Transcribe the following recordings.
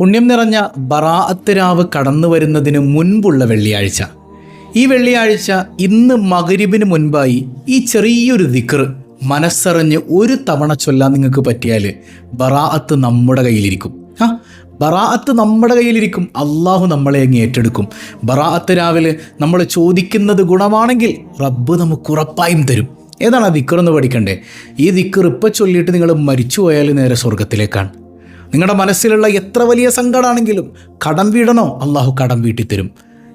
പുണ്യം നിറഞ്ഞ ബറാഅത്ത് രാവ് കടന്നു വരുന്നതിന് മുൻപുള്ള വെള്ളിയാഴ്ച. ഈ വെള്ളിയാഴ്ച ഇന്ന് മകരിബിന് മുൻപായി ഈ ചെറിയൊരു ദിക്ർ മനസ്സറിഞ്ഞ് ഒരു തവണ ചൊല്ലാൻ നിങ്ങൾക്ക് പറ്റിയാൽ ബറാഅത്ത് നമ്മുടെ കയ്യിലിരിക്കും. ആ ബറാഅത്ത് നമ്മുടെ കയ്യിലിരിക്കും. അള്ളാഹു നമ്മളെ അങ്ങ് ഏറ്റെടുക്കും. ബറാഅത്ത് രാവിലെ നമ്മൾ ചോദിക്കുന്നത് ഗുണമാണെങ്കിൽ റബ്ബ് നമുക്ക് ഉറപ്പായും തരും. ഏതാണ് ആ ദിക്കർ എന്ന് പഠിക്കണ്ടേ? ഈ ദിക്കർ ഇപ്പം ചൊല്ലിയിട്ട് നിങ്ങൾ മരിച്ചു പോയാൽ നേരെ സ്വർഗത്തിലേക്കാണ് നിങ്ങളുടെ മനസ്സിലുള്ള എത്ര വലിയ സങ്കടമാണെങ്കിലും കടം വീടണോ? അള്ളാഹു കടം വീട്ടിത്തരും.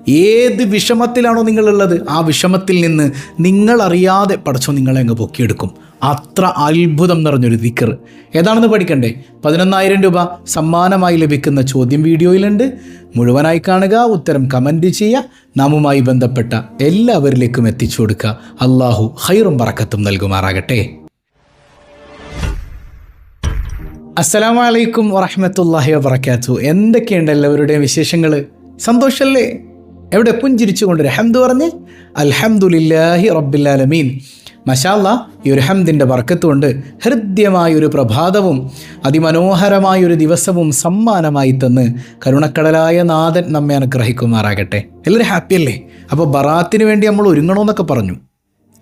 ഏത് വിഷമത്തിലാണോ നിങ്ങളുള്ളത് ആ വിഷമത്തിൽ നിന്ന് നിങ്ങളറിയാതെ പടച്ചോ നിങ്ങളെ അങ്ങ് പൊക്കിയെടുക്കും. അത്ര അത്ഭുതം നിറഞ്ഞൊരു ദിക്കർ ഏതാണെന്ന് പഠിക്കണ്ടേ? പതിനൊന്നായിരം രൂപ സമ്മാനമായി ലഭിക്കുന്ന ചോദ്യം വീഡിയോയിലുണ്ട്. മുഴുവനായി കാണുക ഉത്തരം കമന്റ് ചെയ്യുക നാമുമായി ബന്ധപ്പെട്ട എല്ലാവരിലേക്കും എത്തിച്ചു കൊടുക്കുക. അള്ളാഹു ഹൈറും പറക്കത്തും നൽകുമാറാകട്ടെ. അസ്സലാമു വലൈക്കും വറഹമത്തല്ലാഹി വബർക്കാത്തു എന്തൊക്കെയുണ്ട് എല്ലാവരുടെയും വിശേഷങ്ങൾ സന്തോഷമല്ലേ എവിടെ പുഞ്ചിരിച്ചുകൊണ്ട് ഹംദ് പറഞ്ഞ് അൽഹംദുലില്ലാഹി റബ്ബില്ലാലമീൻ മഷാല്ല ഈ ഒരു ഹംദിന്റെ വർക്കത്തുകൊണ്ട് ഹൃദ്യമായൊരു പ്രഭാതവും അതിമനോഹരമായൊരു ദിവസവും സമ്മാനമായി തന്ന് കരുണക്കടലായ നാഥൻ നമ്മെ അനുഗ്രഹിക്കുമാറാകട്ടെ. എല്ലാവരും ഹാപ്പിയല്ലേ? അപ്പോൾ ബറാത്തിന് വേണ്ടി നമ്മൾ ഒരുങ്ങണമെന്നൊക്കെ പറഞ്ഞു.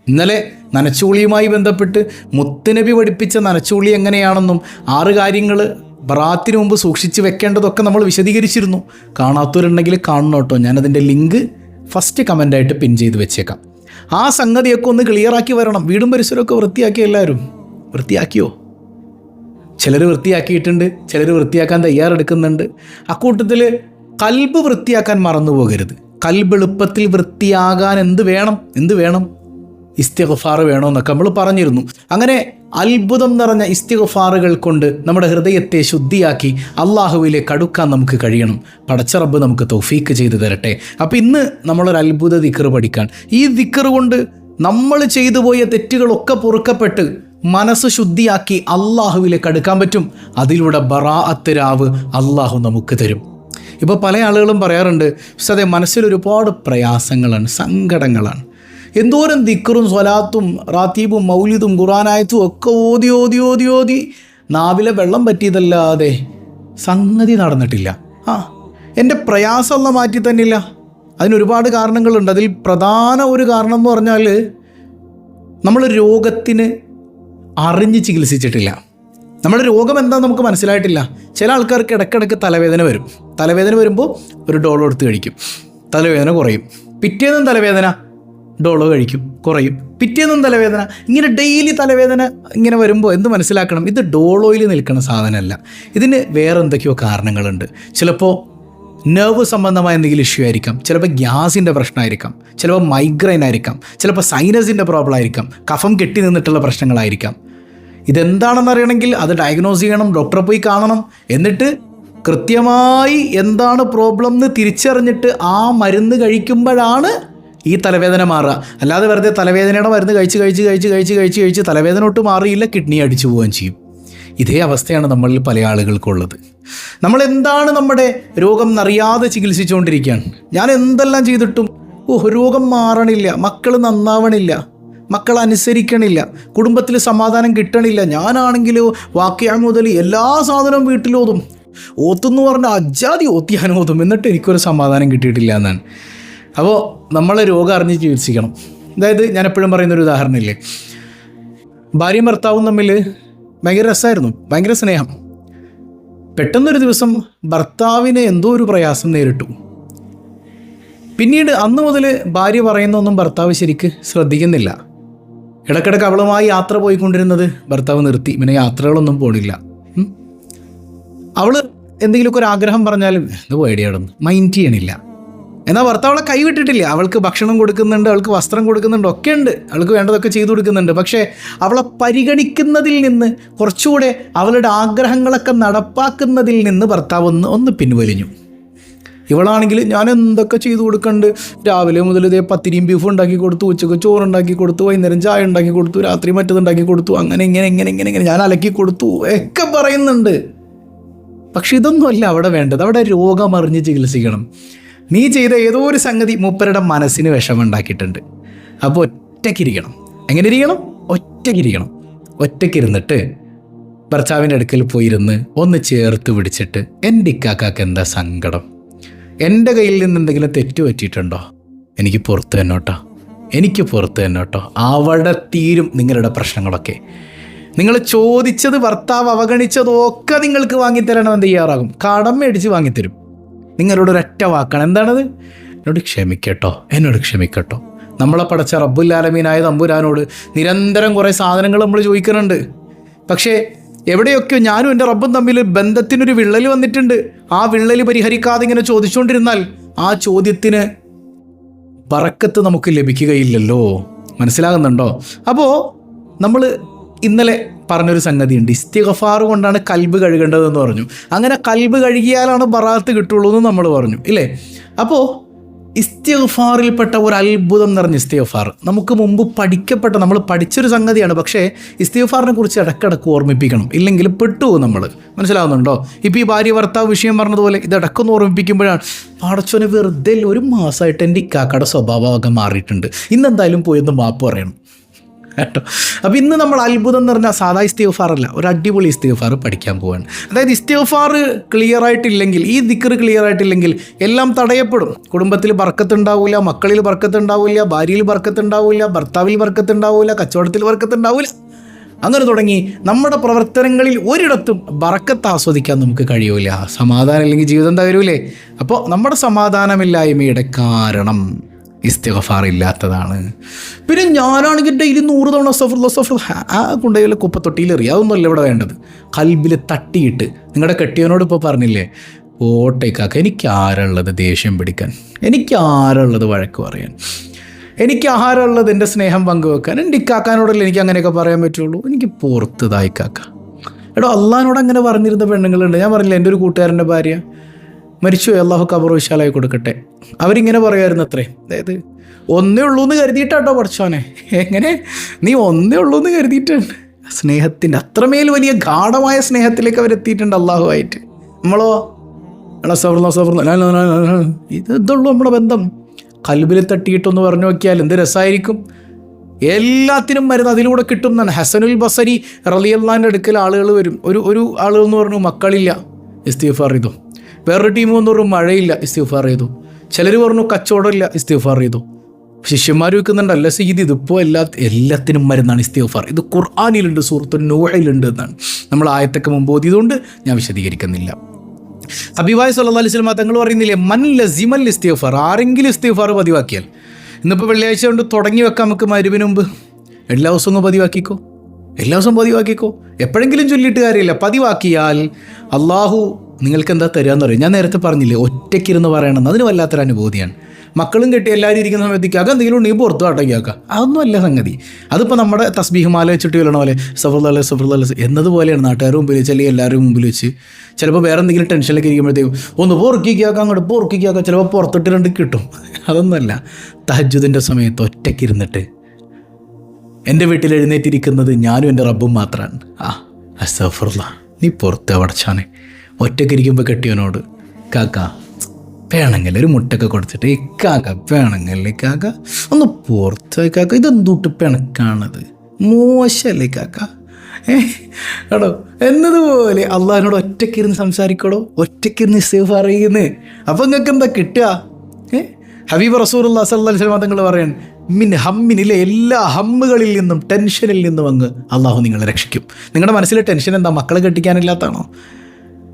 ഇന്നലെ നനച്ചുളിയുമായി ബന്ധപ്പെട്ട് മുത്തുനബി പഠിപ്പിച്ച നനച്ചുളി എങ്ങനെയാണെന്നും ആറ് കാര്യങ്ങൾ ബറാത്തിന് മുമ്പ് സൂക്ഷിച്ച് വെക്കേണ്ടതൊക്കെ നമ്മൾ വിശദീകരിച്ചിരുന്നു. കാണാത്തവരുണ്ടെങ്കിൽ കാണണം കേട്ടോ. ഞാനതിന്റെ ലിങ്ക് ഫസ്റ്റ് കമന്റായിട്ട് പിൻ ചെയ്ത് വെച്ചേക്കാം. ആ സംഗതിയൊക്കെ ഒന്ന് ക്ലിയറാക്കി വരണം. വീടും പരിസരമൊക്കെ വൃത്തിയാക്കി എല്ലാവരും? വൃത്തിയാക്കിയോ? ചിലർ വൃത്തിയാക്കിയിട്ടുണ്ട് ചിലർ വൃത്തിയാക്കാൻ തയ്യാറെടുക്കുന്നുണ്ട്. അക്കൂട്ടത്തിൽ കൽബ് വൃത്തിയാക്കാൻ മറന്നു പോകരുത് കൽബ് എളുപ്പത്തിൽ വൃത്തിയാകാൻ എന്ത് വേണം? എന്ത് വേണം? ഇസ്തിഗഫാർ വേണമെന്നൊക്കെ നമ്മൾ പറഞ്ഞിരുന്നു. അങ്ങനെ അത്ഭുതം നിറഞ്ഞ ഇസ്തിഗഫാറുകൾ കൊണ്ട് നമ്മുടെ ഹൃദയത്തെ ശുദ്ധിയാക്കി അള്ളാഹുവിലേക്ക് അടുക്കാൻ നമുക്ക് കഴിയണം. പടച്ചറബ് നമുക്ക് തൗഫീക്ക് ചെയ്തു തരട്ടെ. അപ്പം ഇന്ന് നമ്മളൊരു അത്ഭുത ദിക്കറ് പഠിക്കാൻ. ഈ ദിക്കറ് കൊണ്ട് നമ്മൾ ചെയ്തു പോയ തെറ്റുകളൊക്കെ പൊറുക്കപ്പെട്ട് മനസ്സ് ശുദ്ധിയാക്കി അള്ളാഹുവിലേക്ക് അടുക്കാൻ പറ്റും. അതിലൂടെ ബറാഅത്ത് രാവ് അള്ളാഹു നമുക്ക് തരും. ഇപ്പോൾ പല ആളുകളും പറയാറുണ്ട് സതേ മനസ്സിൽ ഒരുപാട് പ്രയാസങ്ങളാണ് സങ്കടങ്ങളാണ്. എന്തോരം ദിക്കറും സ്വലാത്തും റാത്തീബും മൗലിദും ഖുറാനായത്തും ഒക്കെ ഓതി ഓതി ഓതി ഓതി. നാവിലെ വെള്ളം പറ്റിയതല്ലാതെ സംഗതി നടന്നിട്ടില്ല. ആ എന്റെ പ്രയാസമുള്ള മാറ്റി തന്നില്ല. അതിനൊരുപാട് കാരണങ്ങളുണ്ട്. അതിൽ പ്രധാന ഒരു കാരണം എന്ന് പറഞ്ഞാൽ നമ്മൾ രോഗത്തിന് അറിഞ്ഞ് ചികിത്സിച്ചിട്ടില്ല. നമ്മുടെ രോഗം എന്താണെന്ന് നമുക്ക് മനസ്സിലായിട്ടില്ല. ചില ആൾക്കാർക്ക് ഇടയ്ക്കിടയ്ക്ക് തലവേദന വരും. തലവേദന വരുമ്പോൾ ഒരു ഡോളോ എടുത്ത് കഴിക്കും. തലവേദന കുറയും. പിറ്റേന്നും തലവേദന. ഡോളോ കഴിക്കും കുറയും. പിറ്റേന്നും തലവേദന. ഇങ്ങനെ ഡെയിലി തലവേദന ഇങ്ങനെ വരുമ്പോൾ എന്ത് മനസ്സിലാക്കണം? ഇത് ഡോളോയിൽ നിൽക്കുന്ന സാധനമല്ല. ഇതിന് വേറെ എന്തൊക്കെയോ കാരണങ്ങളുണ്ട്. ചിലപ്പോൾ നെർവ് സംബന്ധമായ എന്തെങ്കിലും ഇഷ്യൂ ആയിരിക്കാം. ചിലപ്പോൾ ഗ്യാസിന്റെ പ്രശ്നമായിരിക്കാം. ചിലപ്പോൾ മൈഗ്രെയിൻ ആയിരിക്കാം. ചിലപ്പോൾ സൈനസിന്റെ പ്രോബ്ലം ആയിരിക്കാം. കഫം കെട്ടി നിന്നിട്ടുള്ള പ്രശ്നങ്ങളായിരിക്കാം. ഇതെന്താണെന്ന് അറിയണമെങ്കിൽ അത് ഡയഗ്നോസ് ചെയ്യണം ഡോക്ടറെ പോയി കാണണം. എന്നിട്ട് കൃത്യമായി എന്താണ് പ്രോബ്ലം എന്ന് തിരിച്ചറിഞ്ഞിട്ട് ആ മരുന്ന് കഴിക്കുമ്പോഴാണ് ഈ തലവേദന മാറുക. അല്ലാതെ വെറുതെ തലവേദനയുടെ മരുന്ന് കഴിച്ച് കഴിച്ച് കഴിച്ച് കഴിച്ച് കഴിച്ച് കഴിച്ച് തലവേദന ഒട്ട് മാറിയില്ല കിഡ്നി അടിച്ചു പോവുകയും ചെയ്യും. ഇതേ അവസ്ഥയാണ് നമ്മളിൽ പല ആളുകൾക്കുള്ളത്. നമ്മൾ എന്താണ് നമ്മുടെ രോഗം എന്നറിയാതെ ചികിത്സിച്ചുകൊണ്ടിരിക്കുകയാണ്. ഞാൻ എന്തെല്ലാം ചെയ്തിട്ടും ഓ രോഗം മാറണില്ല മക്കൾ നന്നാവണില്ല മക്കൾ അനുസരിക്കണില്ല കുടുംബത്തിൽ സമാധാനം കിട്ടണില്ല. ഞാനാണെങ്കിലോ വാക്യാൻ മുതൽ എല്ലാ സാധനവും വീട്ടിലോതും. ഓത്തെന്ന് പറഞ്ഞാൽ അജാതി ഓത്തിയാനോതും എന്നിട്ട് എനിക്കൊരു സമാധാനം കിട്ടിയിട്ടില്ല എന്നാണ്. അപ്പോൾ നമ്മൾ രോഗം അറിഞ്ഞ് ചികിത്സിക്കണം. അതായത് ഞാൻ എപ്പോഴും പറയുന്ന ഒരു ഉദാഹരണം ഇല്ലേ ഭാര്യയും ഭർത്താവും തമ്മിൽ ഭയങ്കര രസമായിരുന്നു ഭയങ്കര സ്നേഹം. പെട്ടെന്നൊരു ദിവസം ഭർത്താവിന് എന്തോ ഒരു പ്രയാസം നേരിട്ടു. പിന്നീട് അന്ന് മുതൽ ഭാര്യ പറയുന്നൊന്നും ഭർത്താവ് ശരിക്ക് ശ്രദ്ധിക്കുന്നില്ല. ഇടക്കിടക്ക് അവളുമായി യാത്ര പോയിക്കൊണ്ടിരുന്നത് ഭർത്താവ് നിർത്തി. പിന്നെ യാത്രകളൊന്നും പോണില്ല. അവൾ എന്തെങ്കിലുമൊക്കെ ഒരു ആഗ്രഹം പറഞ്ഞാലും എന്ത് പേടിയാടുന്നു മൈൻഡ് ചെയ്യണില്ല. എന്നാൽ ഭർത്താവ് അവളെ കൈവിട്ടിട്ടില്ല അവൾക്ക് ഭക്ഷണം കൊടുക്കുന്നുണ്ട് അവൾക്ക് വസ്ത്രം കൊടുക്കുന്നുണ്ട് ഒക്കെ ഉണ്ട്. അവൾക്ക് വേണ്ടതൊക്കെ ചെയ്തു കൊടുക്കുന്നുണ്ട്. പക്ഷേ അവളെ പരിഗണിക്കുന്നതിൽ നിന്ന് കുറച്ചുകൂടെ അവളുടെ ആഗ്രഹങ്ങളൊക്കെ നടപ്പാക്കുന്നതിൽ നിന്ന് ഭർത്താവ് ഒന്ന് ഒന്ന് പിൻവലിഞ്ഞു. ഇവളാണെങ്കിൽ ഞാൻ എന്തൊക്കെ ചെയ്തു കൊടുക്കണ്ട്? രാവിലെ മുതൽ ഇതേ പത്തിരിയും ബീഫും ഉണ്ടാക്കി കൊടുത്തു ഉച്ചയ്ക്ക് ചോറുണ്ടാക്കി കൊടുത്തു വൈകുന്നേരം ചായ ഉണ്ടാക്കി കൊടുത്തു രാത്രി മറ്റത് ഉണ്ടാക്കി കൊടുത്തു അങ്ങനെ ഇങ്ങനെ ഇങ്ങനെ ഇങ്ങനെ ഇങ്ങനെ ഞാൻ അലക്കി കൊടുത്തു ഒക്കെ പറയുന്നുണ്ട്. പക്ഷെ ഇതൊന്നുമല്ല അവിടെ വേണ്ടത്. അവിടെ രോഗമറിഞ്ഞ് ചികിത്സിക്കണം. നീ ചെയ്ത ഏതോ ഒരു സംഗതി മൂപ്പരുടെ മനസ്സിന് വിഷമുണ്ടാക്കിയിട്ടുണ്ട് അപ്പോൾ ഒറ്റയ്ക്കിരിക്കണം എങ്ങനെ ഇരിക്കണം? ഒറ്റയ്ക്കിരിക്കണം ഒറ്റയ്ക്കിരുന്നിട്ട് ഭർത്താവിന്റെ അടുക്കൽ പോയിരുന്ന് ഒന്ന് ചേർത്ത് പിടിച്ചിട്ട് എന്റെ ഇക്കാക്കാക്ക് എന്താ സങ്കടം? എന്റെ കയ്യിൽ നിന്ന് എന്തെങ്കിലും തെറ്റ് പറ്റിയിട്ടുണ്ടോ? എനിക്ക് പുറത്ത് തന്നോട്ടോ എനിക്ക് പുറത്ത് തന്നോട്ടോ അവിടെ തീരും നിങ്ങളുടെ പ്രശ്നങ്ങളൊക്കെ. നിങ്ങൾ ചോദിച്ചത് ഭർത്താവ് അവഗണിച്ചതൊക്കെ നിങ്ങൾക്ക് വാങ്ങിത്തരണമെന്ന് തയ്യാറാകും. കടം മേടിച്ച് വാങ്ങിത്തരും. നിങ്ങളോട് ഒരൊറ്റ വാക്കാണ്. എന്താണത്? എന്നോട് ക്ഷമിക്കട്ടോ. എന്നോട് ക്ഷമിക്കട്ടോ. നമ്മളെ പടച്ച റബ്ബുല്ലാലമീനായ തമ്പുരാനോട് നിരന്തരം കുറേ സാധനങ്ങൾ നമ്മൾ ചോദിക്കുന്നുണ്ട്. പക്ഷേ എവിടെയൊക്കെയോ ഞാനും എന്റെ റബ്ബും തമ്മിൽ ബന്ധത്തിനൊരു വിള്ളൽ വന്നിട്ടുണ്ട്. ആ വിള്ളൽ പരിഹരിക്കാതെ ഇങ്ങനെ ചോദിച്ചുകൊണ്ടിരുന്നാൽ ആ ചോദ്യത്തിന് പറക്കത്ത് നമുക്ക് ലഭിക്കുകയില്ലല്ലോ. മനസ്സിലാകുന്നുണ്ടോ? അപ്പോൾ നമ്മൾ ഇന്നലെ പറഞ്ഞൊരു സംഗതിയുണ്ട്. ഇസ്തിഗഫാർ കൊണ്ടാണ് കൽബ് കഴുകേണ്ടതെന്ന് പറഞ്ഞു. അങ്ങനെ കൽബ് കഴുകിയാലാണ് ബറാത്ത് കിട്ടുള്ളൂ എന്ന് നമ്മൾ പറഞ്ഞു ഇല്ലേ? അപ്പോൾ ഇസ്തിഗഫാറിൽപ്പെട്ട ഒരു അത്ഭുതം നിറഞ്ഞ ഇസ്തിഗഫാർ. നമുക്ക് മുമ്പ് പഠിക്കപ്പെട്ട നമ്മൾ പഠിച്ചൊരു സംഗതിയാണ്. പക്ഷേ ഇസ്തിഗഫാറിനെ കുറിച്ച് ഇടക്കിടക്ക് ഓർമ്മിപ്പിക്കണം. ഇല്ലെങ്കിൽ പെട്ടുപോകും നമ്മൾ മനസ്സിലാവുന്നുണ്ടോ? ഇപ്പോൾ ഈ ഭാര്യ ഭർത്താവ് വിഷയം പറഞ്ഞതുപോലെ ഇത് ഇടക്കൊന്ന് ഓർമ്മിപ്പിക്കുമ്പോഴാണ് പാടച്ചോനെ വെറുതെ ഒരു മാസമായിട്ട് എന്റെ ഇക്കാക്കയുടെ സ്വഭാവമൊക്കെ മാറിയിട്ടുണ്ട്. ഇന്നെന്തായാലും പോയെന്ന് മാപ്പ് പറയണം. കേട്ടോ. അപ്പോൾ ഇന്ന് നമ്മൾ അത്ഭുതം എന്ന് പറഞ്ഞാൽ സാധാ ഇസ്തിഗഫാർ അല്ല ഒരു അടിപൊളി ഇസ്തിഗഫാർ പഠിക്കാൻ പോവാണ്. അതായത് ഇസ്തിഗഫാർ ക്ലിയർ ആയിട്ടില്ലെങ്കിൽ ഈ ദിക്കർ ക്ലിയർ ആയിട്ടില്ലെങ്കിൽ എല്ലാം തടയപ്പെടും. കുടുംബത്തിൽ ബർക്കത്തുണ്ടാവില്ല മക്കളിൽ ബർക്കത്തുണ്ടാവില്ല ഭാര്യയിൽ ബർക്കത്തുണ്ടാവില്ല ഭർത്താവിൽ ബർക്കത്തുണ്ടാവില്ല കച്ചവടത്തിൽ ബർക്കത്തുണ്ടാവില്ല അങ്ങനെ തുടങ്ങി നമ്മുടെ പ്രവർത്തനങ്ങളിൽ ഒരിടത്തും ബറക്കത്ത് ആസ്വദിക്കാൻ നമുക്ക് കഴിയൂല. സമാധാനം ഇല്ലെങ്കിൽ ജീവിതം തകരൂലേ. അപ്പോൾ നമ്മുടെ സമാധാനമില്ലായ്മയുടെ കാരണം ഇസ്തിഗഫാർ ഇല്ലാത്തതാണ്. പിന്നെ ഞാനാണെങ്കിൽ ഡെയിലി നൂറ് തവണ സഫർ സഫർ ആ കുണ്ടയിലെ കുപ്പത്തൊട്ടിയിൽ എറിയാം. അതൊന്നുമല്ല ഇവിടെ വേണ്ടത്. കൽബിൽ തട്ടിയിട്ട് നിങ്ങളുടെ കെട്ടിയവനോട് ഇപ്പോൾ പറഞ്ഞില്ലേ ഓട്ടേക്കാക്ക എനിക്ക് ആരുള്ളത് ദേഷ്യം പിടിക്കാൻ? എനിക്ക് ആരുള്ളത് വഴക്ക് പറയാൻ? എനിക്ക് ആഹാരമുള്ളത് എന്റെ സ്നേഹം പങ്കുവെക്കാൻ? എന്റെ ഇക്കാക്കാനോടല്ലേ എനിക്ക് അങ്ങനെയൊക്കെ പറയാൻ പറ്റുള്ളൂ? എനിക്ക് പുറത്തതായി കാക്ക. എടോ അള്ളഹാനോട് അങ്ങനെ പറഞ്ഞിരുന്ന പെണ്ണുങ്ങളുണ്ട്. ഞാൻ പറഞ്ഞില്ല എന്റെ ഒരു കൂട്ടുകാരന്റെ ഭാര്യ. മരിച്ചു അള്ളാഹു കബർ വിശാലായി കൊടുക്കട്ടെ. അവരിങ്ങനെ പറയുമായിരുന്നു അത്രേ അതായത് ഒന്നേ ഉള്ളൂ എന്ന് കരുതിയിട്ടാട്ടോ പഠിച്ചോനെ എങ്ങനെ? നീ ഒന്നേ ഉള്ളൂ എന്ന് കരുതിയിട്ടുണ്ട്. സ്നേഹത്തിന്റെ അത്രമേൽ വലിയ ഗാഠമായ സ്നേഹത്തിലേക്ക് അവരെത്തിയിട്ടുണ്ട് അള്ളാഹുമായിട്ട് നമ്മളോ? എടാ സവർന്ന സവർന്ന ഇത് ഇതുള്ളൂ നമ്മുടെ ബന്ധം. കൽബിൽ തട്ടിയിട്ടൊന്ന് പറഞ്ഞു നോക്കിയാൽ എന്ത് രസമായിരിക്കും? എല്ലാത്തിനും മരുന്ന് അതിലൂടെ കിട്ടും എന്നാണ് ഹസനുൽ ബസരി റലിയല്ലാന്റെ അടുക്കൽ ആളുകൾ വരും. ഒരു ഒരു ആളുകൾ എന്ന് പറഞ്ഞു മക്കളില്ല. ഇസ്തീഫാർ ചെയ്തു. വേറൊരു ടീം വന്നു പറഞ്ഞു മഴയില്ല ഇസ്തീഫാർ ചെയ്തു. ചിലർ പറഞ്ഞു കച്ചവടമില്ല ഇസ്തീഫാർ ചെയ്തു. ശിഷ്യന്മാർ വെക്കുന്നുണ്ട് അല്ല സീദ് ഇതിപ്പോൾ എല്ലാ എല്ലാത്തിനും മരുന്നാണ് ഇസ്തീഫാർ ഇത് ഖുർആാനിലുണ്ട് സുഹൃത്തു നൂഹയിലുണ്ട് എന്നാണ്. നമ്മൾ ആയത്തൊക്കെ മുമ്പ് ഓതിയതുകൊണ്ട് ഞാൻ വിശദീകരിക്കുന്നില്ല. അബിവായ് സല്ലാ അലൈഹി സ്വലമ തങ്ങൾ പറയുന്നില്ലേ മൻ ലസിമൽ ഇസ്തീഫാർ ആരെങ്കിലും ഇസ്തീഫാർ പതിവാക്കിയാൽ. ഇന്നിപ്പോൾ വെള്ളിയാഴ്ച കൊണ്ട് തുടങ്ങി വെക്കാം നമുക്ക് മരുവിന് മുമ്പ്. എല്ലാ ദിവസവും പതിവാക്കിക്കോ. എല്ലാ ദിവസവും പതിവാക്കിക്കോ. എപ്പോഴെങ്കിലും ചൊല്ലിയിട്ട് കാര്യമില്ല. പതിവാക്കിയാൽ അള്ളാഹു നിങ്ങൾക്ക് എന്താ തരികയെന്ന് പറയും ഞാൻ നേരത്തെ പറഞ്ഞില്ലേ ഒറ്റയ്ക്കിരുന്ന് പറയണമെന്ന്. അതിന് വല്ലാത്തൊരു അനുഭൂതിയാണ്. മക്കളും കെട്ടി എല്ലാവരും ഇരിക്കുന്ന സമയത്തേക്ക് എന്തെങ്കിലും നീ പുറത്തു ആട്ടയ്ക്കാക്കാം അതൊന്നും അല്ല സംഗതി. അതിപ്പോൾ നമ്മുടെ തസ്ബീഹ് മാല വെച്ചിട്ട് വരണ പോലെ സഫറുല്ല സഫറുല്ല എന്നതുപോലെയാണ് നാട്ടുകാർ മുമ്പിൽ വെച്ച് അല്ലെങ്കിൽ എല്ലാവരും മുമ്പിൽ വെച്ച്. ചിലപ്പോൾ വേറെ എന്തെങ്കിലും ടെൻഷനിലേക്ക് ഇരിക്കുമ്പോഴത്തേക്കും ഒന്ന് പൊറുക്കിക്കാക്കാം അങ്ങോട്ട് പൊറുക്കിക്കാക്കാം ചിലപ്പോൾ പുറത്തിട്ട് രണ്ട് കിട്ടും. അതൊന്നുമല്ല. തഹജുദിന്റെ സമയത്ത് ഒറ്റയ്ക്കിരുന്നിട്ട് എന്റെ വീട്ടിൽ എഴുന്നേറ്റിരിക്കുന്നത് ഞാനും എന്റെ റബ്ബും മാത്രമാണ് ആ അസഫറുല്ല നീ പുറത്ത് അടച്ചാനെ ഒറ്റയ്ക്കിരിക്കുമ്പോൾ കെട്ടിയവനോട് കാക്ക വേണമെങ്കിൽ ഒരു മുട്ടൊക്കെ കൊടുത്തിട്ട് ഇക്കാക്ക വേണമെങ്കിൽ കാക്ക ഒന്ന് പുറത്ത് കാക്ക ഇതെന്തൂട്ട് പിണക്കാണത്? മോശമല്ലേ കാക്ക? ഏ എടോ എന്നതുപോലെ അള്ളാഹിനോട് ഒറ്റക്കിരുന്ന് സംസാരിക്കടോ? ഒറ്റക്കിരുന്ന് ഇസ്തീഫ് അറിയുന്നേ അപ്പം നിങ്ങൾക്ക് എന്താ കിട്ടുക? ഏ ഹബീബ് റസൂർ അല്ലാ സല്ലാ സ്വലം തങ്ങൾ പറയാൻ മിൻ ഹമ്മിനിലെ എല്ലാ ഹമ്മുകളിൽ നിന്നും ടെൻഷനിൽ നിന്നും അങ്ങ് അള്ളാഹു നിങ്ങളെ രക്ഷിക്കും. നിങ്ങളുടെ മനസ്സിലെ ടെൻഷൻ എന്താ? മക്കളെ കെട്ടിക്കാനില്ലാത്തതാണോ?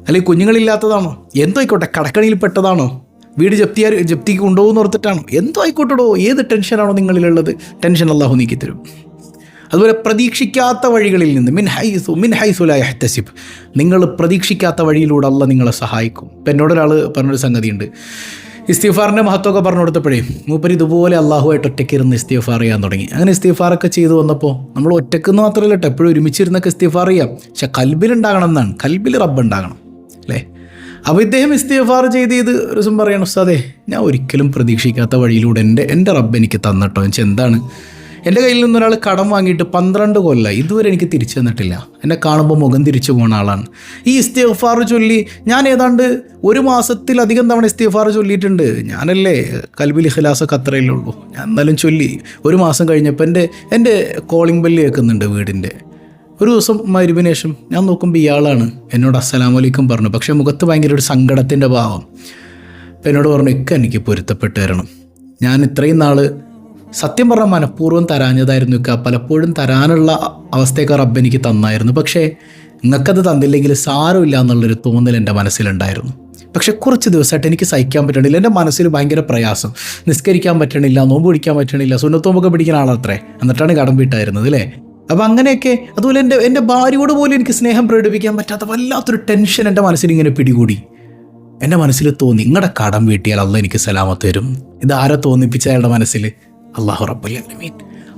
അല്ലെങ്കിൽ കുഞ്ഞുങ്ങളില്ലാത്തതാണോ? എന്തോ ആയിക്കോട്ടെ കടക്കണിയിൽ പെട്ടതാണോ വീട് ജപ്തിയാർ ജപ്തിക്ക് കൊണ്ടുപോകുന്ന ഓർത്തിട്ടാണോ? എന്തോ ആയിക്കോട്ടെടോ ഏത് ടെൻഷനാണോ നിങ്ങളിലുള്ളത്? ടെൻഷൻ അള്ളാഹു നീക്കി തരും അതുപോലെ പ്രതീക്ഷിക്കാത്ത വഴികളിൽ നിന്ന് മിൻ ഹൈസു മിൻ ഹൈസുലായ ഹത്തസിബ് നിങ്ങൾ പ്രതീക്ഷിക്കാത്ത വഴിയിലൂടെ അല്ല നിങ്ങളെ സഹായിക്കും. ഇപ്പം എന്നോട് ഒരാൾ പറഞ്ഞൊരു സംഗതിയുണ്ട്. ഇസ്തീഫാറിന്റെ മഹത്വമൊക്കെ പറഞ്ഞു കൊടുത്തപ്പോഴേ മൂപ്പര് ഇതുപോലെ അള്ളാഹുമായിട്ട് ഒറ്റയ്ക്ക് ഇരുന്ന് ഇസ്തീഫാർ ചെയ്യാൻ തുടങ്ങി. അങ്ങനെ ഇസ്തീഫാറൊക്കെ ചെയ്തു വന്നപ്പോൾ നമ്മൾ ഒറ്റക്കെന്ന് മാത്രമല്ല കേട്ടോ എപ്പോഴും ഒരുമിച്ചിരുന്നൊക്കെ ഇസ്തീഫാർ ചെയ്യാം. പക്ഷെ കൽബിലുണ്ടാകണം എന്നാണ്. കൽബിൽ റബ്ബ് ഉണ്ടാകണം. അപ്പോൾ ഇദ്ദേഹം ഇസ്തീഫാർ ചെയ്ത് ഇത് ഒരു ദിവസം പറയണം ഉസ്താദേ ഞാൻ ഒരിക്കലും പ്രതീക്ഷിക്കാത്ത വഴിയിലൂടെ എന്റെ എന്റെ റബ്ബ് എനിക്ക് തന്നിട്ടോ? വെച്ചാൽ എന്താണ്? എന്റെ കയ്യിൽ നിന്ന് ഒരാൾ കടം വാങ്ങിയിട്ട് പന്ത്രണ്ട് കൊല്ലം ഇതുവരെ എനിക്ക് തിരിച്ചു തന്നിട്ടില്ല. എന്നെ കാണുമ്പോൾ മുഖം തിരിച്ചു പോകുന്ന ആളാണ്. ഈ ഇസ്തിഫാർ ചൊല്ലി ഞാൻ ഏതാണ്ട് ഒരു മാസത്തിലധികം തവണ ഇസ്തിഫാർ ചൊല്ലിയിട്ടുണ്ട്. ഞാനല്ലേ കൽബിൽ ഇഖലാസൊക്കെ അത്രയല്ലേ ഉള്ളൂ. ഞാൻ എന്നാലും ചൊല്ലി. ഒരു മാസം കഴിഞ്ഞപ്പോൾ എന്റെ എന്റെ കോളിംഗ് ബെല്ല് കേൾക്കുന്നുണ്ട് വീടിന്റെ. ഒരു ദിവസം മരുവിന് ശേഷം ഞാൻ നോക്കുമ്പോൾ ഇയാളാണ്. എന്നോട് അസ്സലാമു അലൈക്കും പറഞ്ഞു. പക്ഷേ മുഖത്ത് ഭയങ്കര ഒരു സങ്കടത്തിന്റെ ഭാവം. അപ്പം എന്നോട് പറഞ്ഞു ഇക്ക എനിക്ക് പൊരുത്തപ്പെട്ട് തരണം. ഞാൻ ഇത്രയും നാൾ സത്യം പറഞ്ഞാൽ മനഃപൂർവം തരാഞ്ഞതായിരുന്നു ഇക്ക. പലപ്പോഴും തരാനുള്ള അവസ്ഥയൊക്കെ റബ്ബ് എനിക്ക് തന്നായിരുന്നു. പക്ഷേ നിങ്ങൾക്കത് തന്നില്ലെങ്കിൽ സാരമില്ല എന്നുള്ളൊരു തോന്നൽ എന്റെ മനസ്സിലുണ്ടായിരുന്നു. പക്ഷെ കുറച്ച് ദിവസമായിട്ട് എനിക്ക് സഹിക്കാൻ പറ്റണില്ല. എന്റെ മനസ്സിൽ ഭയങ്കര പ്രയാസം. നിസ്കരിക്കാൻ പറ്റണില്ല നോമ്പ് പിടിക്കാൻ പറ്റണില്ല. സുന്നത്തോമ്പൊക്കെ പിടിക്കുന്ന ആളത്രേ. എന്നിട്ടാണ് കടം വീട്ടായിരുന്നത് അല്ലേ? അപ്പം അങ്ങനെയൊക്കെ അതുപോലെ എന്റെ എന്റെ ഭാര്യയോട് പോലും എനിക്ക് സ്നേഹം പ്രകടിപ്പിക്കാൻ പറ്റാത്ത വല്ലാത്തൊരു ടെൻഷൻ എന്റെ മനസ്സിൽ ഇങ്ങനെ പിടികൂടി. എന്റെ മനസ്സിൽ തോന്നി നിങ്ങളുടെ കടം വീട്ടിയാൽ അല്ല എനിക്ക് സലാമത്ത് തരും. ഇത് ആരെ തോന്നിപ്പിച്ച അയാളുടെ മനസ്സിൽ? അള്ളാഹു റബ്ബുലമീൻ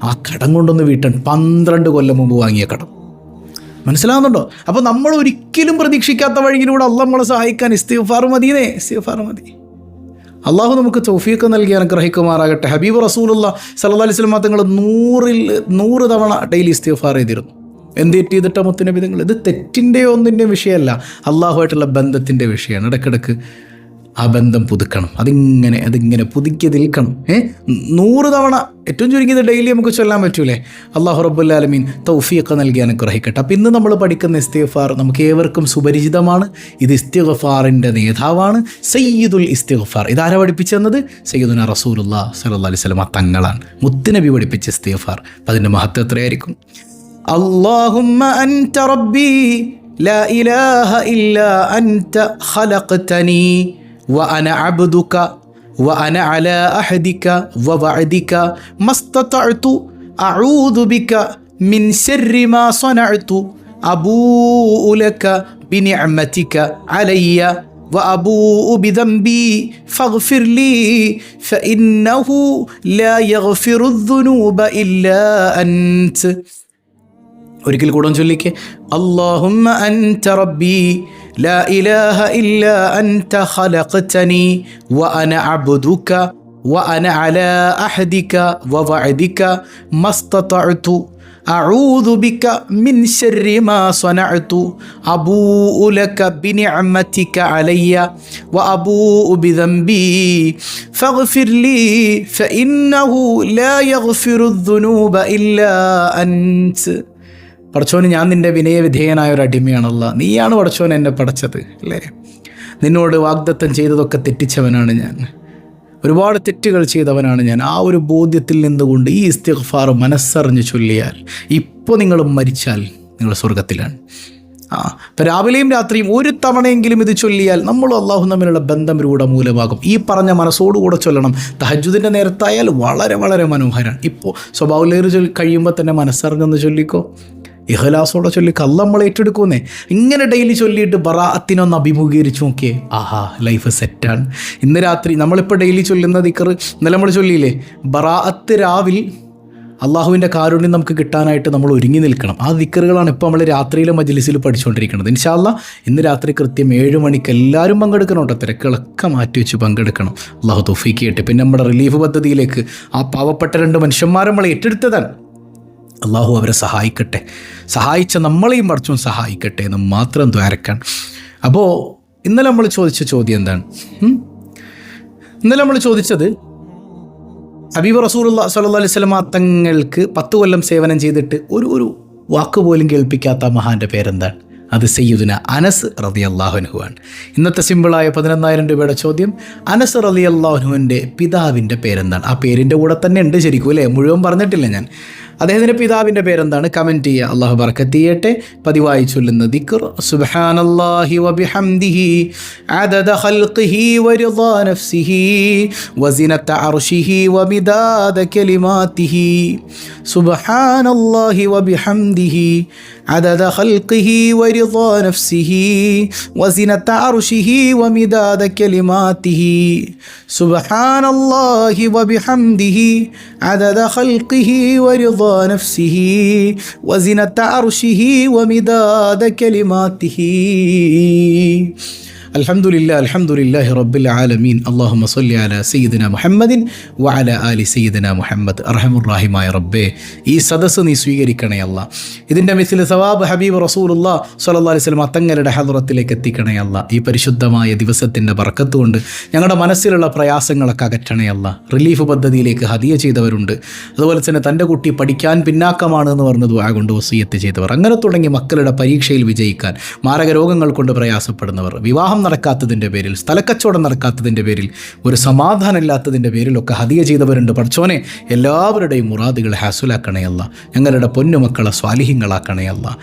ആ കടം കൊണ്ടൊന്ന് വീട്ടാൻ പന്ത്രണ്ട് കൊല്ലം മുമ്പ് വാങ്ങിയ കടം. മനസ്സിലാവുന്നുണ്ടോ? അപ്പോൾ നമ്മൾ ഒരിക്കലും പ്രതീക്ഷിക്കാത്ത വഴിയിലൂടെ അള്ളാഹ് നമ്മളെ സഹായിക്കാൻ ഇസ്തിഫാർ മതിയേ? ഇസ്തിഫാർ മതി. അള്ളാഹു നമുക്ക് തൗഫീഖ് നൽകി അനുഗ്രഹിക്കുമാറാകട്ടെ. ഹബീബ് റസൂലുള്ള സല്ലാ അലൈഹി സ്വലമ തങ്ങൾ നൂറിൽ നൂറ് തവണ ഡെയിലി ഇസ്തിഫാർ ചെയ്തിരുന്നു. എന്ത് തെറ്റ് ചെയ്തിട്ട മുത്തുനബി നിങ്ങൾ ഇത് തെറ്റിന്റെയോ ഒന്നിന്റെയും വിഷയമല്ല. അള്ളാഹുമായിട്ടുള്ള ബന്ധത്തിന്റെ വിഷയമാണ്. ഇടയ്ക്കിടയ്ക്ക് ആ ബന്ധം പുതുക്കണം അതിങ്ങനെ അതിങ്ങനെ പുതുക്കി നിൽക്കണം ഏ നൂറ് തവണ ഏറ്റവും ചുരുങ്ങിയത് ഡെയിലി നമുക്ക് ചൊല്ലാൻ പറ്റൂലേ അള്ളാഹു റബ്ബുല്ലാലമീൻ തൗഫിയൊക്കെ നൽകി അനുഗ്രഹിക്കട്ടെ അപ്പം ഇന്ന് നമ്മൾ പഠിക്കുന്ന ഇസ്തിഗ്ഫാർ നമുക്ക് ഏവർക്കും സുപരിചിതമാണ് ഇത് ഇസ്തിഗ്ഫാറിൻ്റെ നേതാവാണ് സയ്യിദുൽ ഇസ്തിഗ്ഫാർ ഇതാരാ പഠിപ്പിച്ചെന്നത് സയ്യിദുന റസൂലുള്ള സല്ലാ അലൈഹി സ്വലമ തങ്ങളാണ് മുത്തുനബി പഠിപ്പിച്ച ഇസ്തിഗ്ഫാർ അപ്പം അതിൻ്റെ മഹത്വം എത്രയായിരിക്കും اللهم أنت ربي لا إله إلا أنت خلقتني وأنا عبدك وأنا على أحدك ووعدك ما استطعت أعوذ بك من شر ما صنعت أبوء لك بنعمتك علي وأبوء بذنبي فاغفر لي فإنه لا يغفر الذنوب إلا أنت ഒരിക്കൽ കൂടെ ചൊല്ലിക്ക് അള്ളാഹുമ്മ അൻത റബ്ബി لا إله إلا أنت خلقتني وأنا عبدك وأنا على عهدك ووعدك ما استطعت. أعوذ بك من شر ما صنعت. أبوء لك بنعمتك علي وأبوء بذنبي. فاغفر لي فإنه لا يغفر الذنوب إلا أنت. പടച്ചോന് ഞാൻ നിന്റെ വിനയവിധേയനായ ഒരു അടിമയാണല്ല. നീയാണ് പടച്ചോൻ എന്നെ പടച്ചത് അല്ലേ? നിന്നോട് വാഗ്ദത്തം ചെയ്തതൊക്കെ തെറ്റിച്ചവനാണ് ഞാൻ. ഒരുപാട് തെറ്റുകൾ ചെയ്തവനാണ് ഞാൻ. ആ ഒരു ബോധ്യത്തിൽ നിന്നുകൊണ്ട് ഈ ഇസ്തിഗ്ഫാർ മനസ്സറിഞ്ഞ് ചൊല്ലിയാൽ ഇപ്പോൾ നിങ്ങൾ മരിച്ചാൽ നിങ്ങൾ സ്വർഗത്തിലാണ് ആ ഇപ്പം രാവിലെയും രാത്രിയും ഒരു തവണയെങ്കിലും ഇത് ചൊല്ലിയാൽ നമ്മൾ അള്ളാഹു തമ്മിലുള്ള ബന്ധം രൂഢമൂലമാകും ഈ പറഞ്ഞ മനസ്സോടുകൂടെ ചൊല്ലണം. തഹജുദിന്റെ നേരത്തായാൽ വളരെ വളരെ മനോഹരമാണ് ഇപ്പോൾ സ്വഭാവലേറി കഴിയുമ്പോൾ തന്നെ മനസ്സറിഞ്ഞൊന്ന് ചൊല്ലിക്കോ. ഇഹലാസോടെ ചൊല്ലി കള്ളം നമ്മൾ ഏറ്റെടുക്കുന്നേ ഇങ്ങനെ ഡെയിലി ചൊല്ലിയിട്ട് ബറാത്തിനൊന്ന് അഭിമുഖീകരിച്ചു നോക്കിയേ. ആഹാ ലൈഫ് സെറ്റാണ് ഇന്ന് രാത്രി നമ്മളിപ്പോൾ ഡെയിലി ചൊല്ലുന്ന ദിക്കർ ഇന്നലെ നമ്മൾ ചൊല്ലിയില്ലേ? ബറാഅത്ത് രാവിൽ അള്ളാഹുവിന്റെ കാരുണ്യം നമുക്ക് കിട്ടാനായിട്ട് നമ്മൾ ഒരുങ്ങി നിൽക്കണം. ആ ദിക്കറുകളാണ് ഇപ്പോൾ നമ്മൾ രാത്രിയിലെ മജ്ലിസിൽ പഠിച്ചുകൊണ്ടിരിക്കുന്നത്. ഇൻഷാല്ല ഇന്ന് രാത്രി കൃത്യം ഏഴ് മണിക്ക് എല്ലാവരും പങ്കെടുക്കണം കേട്ടോ. തിരക്കുകളൊക്കെ മാറ്റി വെച്ച് പങ്കെടുക്കണം. അള്ളാഹു തൊഫീക്ക് ചെയ്യട്ടെ. പിന്നെ നമ്മുടെ റിലീഫ് പദ്ധതിയിലേക്ക് ആ പാവപ്പെട്ട രണ്ട് മനുഷ്യന്മാരെ നമ്മൾ ഏറ്റെടുത്തതാണ്. അള്ളാഹു അവരെ സഹായിക്കട്ടെ. സഹായിച്ച നമ്മളെയും പഠിച്ചും സഹായിക്കട്ടെ എന്ന് മാത്രം ദ്വാരക്കാൻ. അപ്പോൾ ഇന്നലെ നമ്മൾ ചോദിച്ച ചോദ്യം എന്താണ്? ഇന്നലെ നമ്മൾ ചോദിച്ചത് ഹബീബ് റസൂലുള്ള സല്ലല്ലാഹു അലൈഹി തങ്ങൾക്ക് പത്ത് കൊല്ലം സേവനം ചെയ്തിട്ട് ഒരു ഒരു വാക്ക് പോലും കേൾപ്പിക്കാത്ത മഹാന്റെ പേരെന്താണ്? അത് സയ്യുദിന അനസ് റതി അള്ളാഹുനുഹുവാണ് ഇന്നത്തെ സിമ്പിളായ പതിനൊന്നായിരം രൂപയുടെ ചോദ്യം അനസ് റതി അള്ളാഹുനുവിന്റെ പിതാവിന്റെ പേരെന്താണ്? ആ പേരിന്റെ കൂടെ തന്നെ ഉണ്ട് ശരിക്കും അല്ലേ? മുഴുവൻ പറഞ്ഞിട്ടില്ല ഞാൻ. അദ്ദേഹത്തിന്റെ പിതാവിന്റെ പേരെന്താണ്? കമന്റ് ചെയ്യുക. അള്ളാഹു ബർക്കത്ത് പതിവായി ചൊല്ലുന്ന ദിക്കർ സുബ്ഹാനല്ലാഹി വബിഹംദിഹി അദദ ഖൽഖിഹി വരിദാ നഫ്സിഹി അർശിഹി കലിമാതിഹി സുബ്ഹാനല്ലാഹി വബിഹംദിഹി അദദ ഖൽഖിഹി വരിദാ നഫ്സിഹി അർശിഹി കലിമാതിഹി സുബ്ഹാനല്ലാഹി വബിഹംദിഹി അദദ ഖൽഖിഹി വരിദാ نفسه وزنة عرشه ومداد كلماته. അൽഹംദുലില്ലാ അൽഹംദുലില്ലാഹി റബ്ബിൽ ആലമീൻ. അല്ലാഹുമ്മ സ്വല്ലി അല സയ്യിദിന മുഹമ്മദിൻ വഅല അലി സയ്യിദിന മുഹമ്മദ്. റഹമുറാഹിമായ റബ്ബേ ഈ സദസ്സ് നീ സ്വീകരിക്കണേ അല്ല. ഇതിന്റെ മിസിൽ സവാബ് ഹബീബ് റസൂലുള്ള സ്വല്ലല്ലാഹി അലൈഹി വസല്ലം തങ്ങളുടെ ഹദറത്തിലേക്ക് എത്തിക്കണേ അല്ല. ഈ പരിശുദ്ധമായ ദിവസത്തിന്റെ ബർക്കത്ത് കൊണ്ട് ഞങ്ങളുടെ മനസ്സിലുള്ള പ്രയാസങ്ങളൊക്കെ അകറ്റണേ അല്ല. റിലീഫ് പദ്ധതിയിലേക്ക് ഹതിയ ചെയ്തവരുണ്ട്. അതുപോലെ തന്നെ തന്റെ കുട്ടി പഠിക്കാൻ പിന്നാക്കമാണ് എന്ന് പറഞ്ഞത് ദുആ കൊണ്ട് വസീയത്ത് ചെയ്തവർ. അങ്ങനെ തുടങ്ങി മക്കളുടെ പരീക്ഷയിൽ വിജയിക്കാൻ മാരക രോഗങ്ങൾ കൊണ്ട് പ്രയാസപ്പെടുന്നവർ. വിവാഹം നടക്കാത്തതിന്റെ പേരിൽ സ്ഥലക്കച്ചവടം നടക്കാത്തതിന്റെ പേരിൽ ഒരു സമാധാനം ഇല്ലാത്തതിന്റെ പേരിലൊക്കെ ഹതിയ ചെയ്തവരുണ്ട്. പഠിച്ചോനെ എല്ലാവരുടെയും മുറാദുകൾ ഹാസുലാക്കണയല്ല ഞങ്ങളുടെ പൊന്നുമക്കളെ സ്വാലിഹ്യങ്ങളാക്കണയല്ല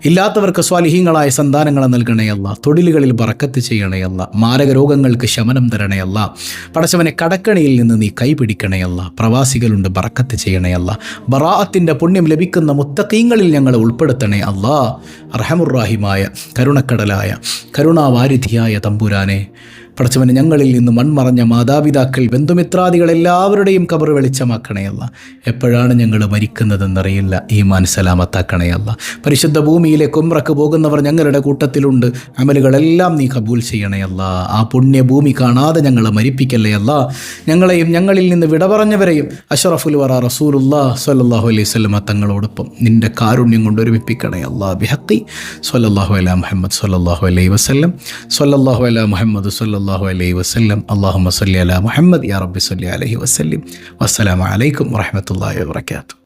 ഇല്ലാത്തവർക്ക് സ്വാലിഹീങ്ങളായ സന്താനങ്ങളെ നൽകണയല്ല തൊഴിലുകളിൽ ബറക്കത്ത് ചെയ്യണയല്ല മാരക രോഗങ്ങൾക്ക് ശമനം തരണയല്ല പടച്ചവനെ കടക്കണിയിൽ നിന്ന് നീ കൈപിടിക്കണയല്ല പ്രവാസികളുണ്ട് ബറക്കത്ത് ചെയ്യണയല്ല ബറാഅത്തിന്റെ പുണ്യം ലഭിക്കുന്ന മുത്തക്കീങ്ങളിൽ ഞങ്ങളെ ഉൾപ്പെടുത്തണേ അല്ലാ. അർഹമുറാഹിമായ കരുണക്കടലായ കരുണാവാരിധിയായ തമ്പുരാനെ പടച്ചവന് ഞങ്ങളിൽ നിന്ന് മൺമറഞ്ഞ മാതാപിതാക്കൾ ബന്ധുമിത്രാദികൾ എല്ലാവരുടെയും കബർ വെളിച്ചമാക്കണയല്ല എപ്പോഴാണ് ഞങ്ങൾ മരിക്കുന്നതെന്നറിയില്ല. ഈ മനസ്സലാമത്താക്കണയല്ല പരിശുദ്ധ ഭൂമിയിലെ കുമ്രക്ക് പോകുന്നവർ ഞങ്ങളുടെ കൂട്ടത്തിലുണ്ട്. അമലുകളെല്ലാം നീ കബൂൽ ചെയ്യണയല്ല ആ പുണ്യഭൂമി കാണാതെ ഞങ്ങളെ മരിപ്പിക്കല്ലേ ഞങ്ങളെയും ഞങ്ങളിൽ നിന്ന് വിട പറഞ്ഞവരെയും അഷറഫുൽ വറ റസൂലുല്ലാ സ്വല്ലല്ലാഹു അലൈഹി സ്വലമ തങ്ങളോടൊപ്പം നിന്റെ കാരുണ്യം കൊണ്ട് ഒരുമിപ്പിക്കണേ അള്ളാ ബിഹക്കി സ്വല്ലല്ലാഹു അലാ മുഹമ്മദ് സല്ലാഹു അലൈഹി വസ്ലം സ്വല്ലല്ലാഹു അലാ മുഹമ്മദ് സ്വല്ലല്ലാഹു അലൈഹി വസ്ലം അള്ളാഹു സല്ലി അല മുഹമ്മദ് യാ റബ്ബി സല്ലി അലഹി വസ്ലിം വസ്സലാമലൈക്കും അലൈക്കും വാത്തു